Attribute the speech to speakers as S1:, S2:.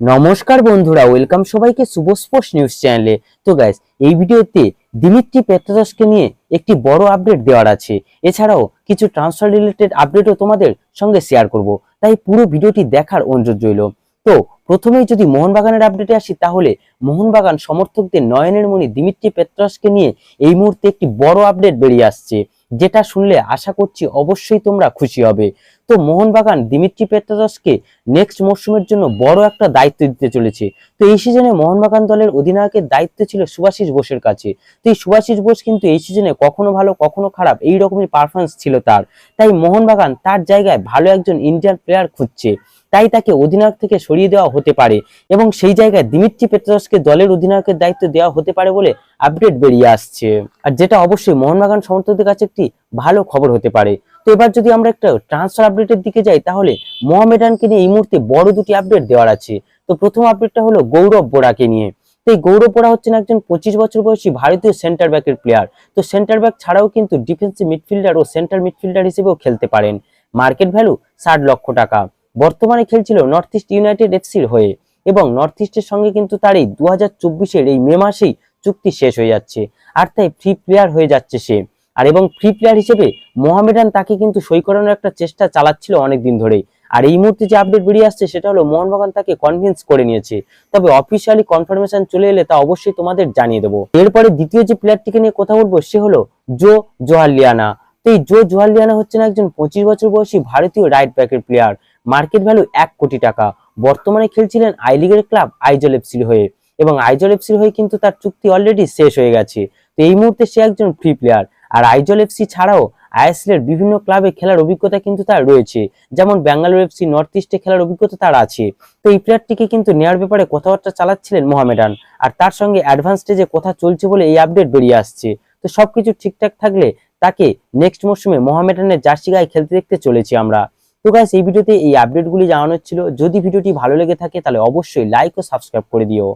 S1: নমস্কার বন্ধুরা ওয়েলকাম সবাইকে শুভ স্পোর্টস নিউজ চ্যানেলে তো গাইস এই ভিডিওতে দিমিত্রি পেত্রদাসকে নিয়ে একটি বড় আপডেট দেওয়ার আছে। এছাড়াও কিছু ট্রান্সফার রিলেটেড আপডেটও তোমাদের সঙ্গে শেয়ার করব। তাই পুরো ভিডিওটি দেখার অনুরোধ রইল। তো প্রথমেই যদি মোহনবাগানের আপডেটে আসি, তাহলে মোহনবাগান সমর্থকদের নয়নের মণি দিমিত্রি পেত্রাসকে নিয়ে এই মুহূর্তে একটি বড় আপডেট বেরিয়ে আসছে, যেটা শুনলে আশা করছি অবশ্যই তোমরা খুশি হবে। তো মোহনবাগান দিমিত্রি পেত্রাদসকে নেক্সট মরশুমের জন্য বড় একটা দায়িত্ব দিতে চলেছে। তো এই সিজনে মোহনবাগান দলের অধিনায়কের দায়িত্ব ছিল সুভাষিস বোসের কাছে। তো এই সুভাষিস বোস কিন্তু এই সিজনে কখনো ভালো, কখনো খারাপ এই রকমের পারফরমেন্স ছিল তার। তাই মোহনবাগান তার জায়গায় ভালো একজন ইন্ডিয়ান প্লেয়ার খুঁজছে। তাই তাকে অধিনায়ক থেকে সরিয়ে দেওয়া হতে পারে এবং সেই জায়গায় দিমিত্রি পেত্রাসকে দলের অধিনায়কের দায়িত্ব দেওয়া হতে পারে বলে আপডেট বেরিয়ে আসছে। আর যেটা অবশ্যই মোহনবাগান সমর্থকদের কাছে একটি ভালো খবর হতে পারে। তো এবার যদি আমরা একটা ট্রান্সফার আপডেটের দিকে যাই, তাহলে মোহামেডানকে নিয়ে এই মুহূর্তে বড় দুটি আপডেট দেওয়ার আছে। তো প্রথম আপডেটটা হলো গৌরব বোরাকে নিয়ে। তো এই গৌরব বোরা হচ্ছেন একজন পঁচিশ বছর বয়সী ভারতীয় সেন্টার ব্যাকের প্লেয়ার তো সেন্টার ব্যাক ছাড়াও কিন্তু ডিফেন্সিভ মিডফিল্ডার ও সেন্টার মিডফিল্ডার হিসেবেও খেলতে পারেন। মার্কেট ভ্যালু ষাট লক্ষ টাকা। বর্তমানে খেলছিল নর্থ ইস্ট ইউনাইটেড এফসির হয়ে এবং নর্থ ইস্টের সঙ্গে কিন্তু তার এই দু হাজার এই মে মাসেই চুক্তি শেষ হয়ে যাচ্ছে। আর তাই ফ্রি প্লেয়ার হয়ে যাচ্ছে সে। আর এবং ফ্রি প্লেয়ার হিসেবে মোহামেডান তাকে কিন্তু সই করানোর একটা চেষ্টা চালাচ্ছিল অনেকদিন ধরেই। আর এই মুহূর্তে যে আপডেট বেরিয়ে আসছে সেটা হলো মোহনবাগান তাকে কনভিন্স করে নিয়েছে। তবে অফিসিয়ালি কনফার্মেশন চলে এলে তা অবশ্যই তোমাদের জানিয়ে দেবো। এরপরে দ্বিতীয় যে প্লেয়ারটিকে নিয়ে কথা বলব সে হলো জো জোহালিয়ানা। তো এই জো জোহালিয়ানা হচ্ছেন একজন পঁচিশ বছর বয়সী ভারতীয় রাইট ব্যাকের প্লেয়ার মার্কেট ভ্যালু এক কোটি টাকা। বর্তমানে খেলছিলেন আই লিগের ক্লাব আইজল এফসির হয়ে এবং আইজল এফসির হয়ে কিন্তু তার চুক্তি অলরেডি শেষ হয়ে গেছে। তো এই মুহূর্তে সে একজন ফ্রি প্লেয়ার আর আইজল এফসি ছাড়াও আইএসএল এর বিভিন্ন ক্লাবে খেলার অভিজ্ঞতা কিন্তু তার রয়েছে। যেমন ব্যাঙ্গালোর এফসি নর্থ ইস্টে খেলার অভিজ্ঞতা তার আছে। তো এই প্লেয়ারটিকে কিন্তু নেওয়ার ব্যাপারে কথাবার্তা চালাচ্ছিলেন মোহামেডান। আর তার সঙ্গে অ্যাডভান্স স্টেজে কথা চলছে বলে এই আপডেট বেরিয়ে আসছে। তো সবকিছু ঠিকঠাক থাকলে তাকে নেক্সট মরশুমে মোহামেডানের জার্সি গায়ে খেলতে দেখতে চলেছি আমরা। তো গাইস এই ভিডিওতে এই আপডেটগুলি জানানোর ছিল। যদি ভিডিওটি ভালো লেগে থাকে, তাহলে অবশ্যই লাইক ও সাবস্ক্রাইব করে দিও।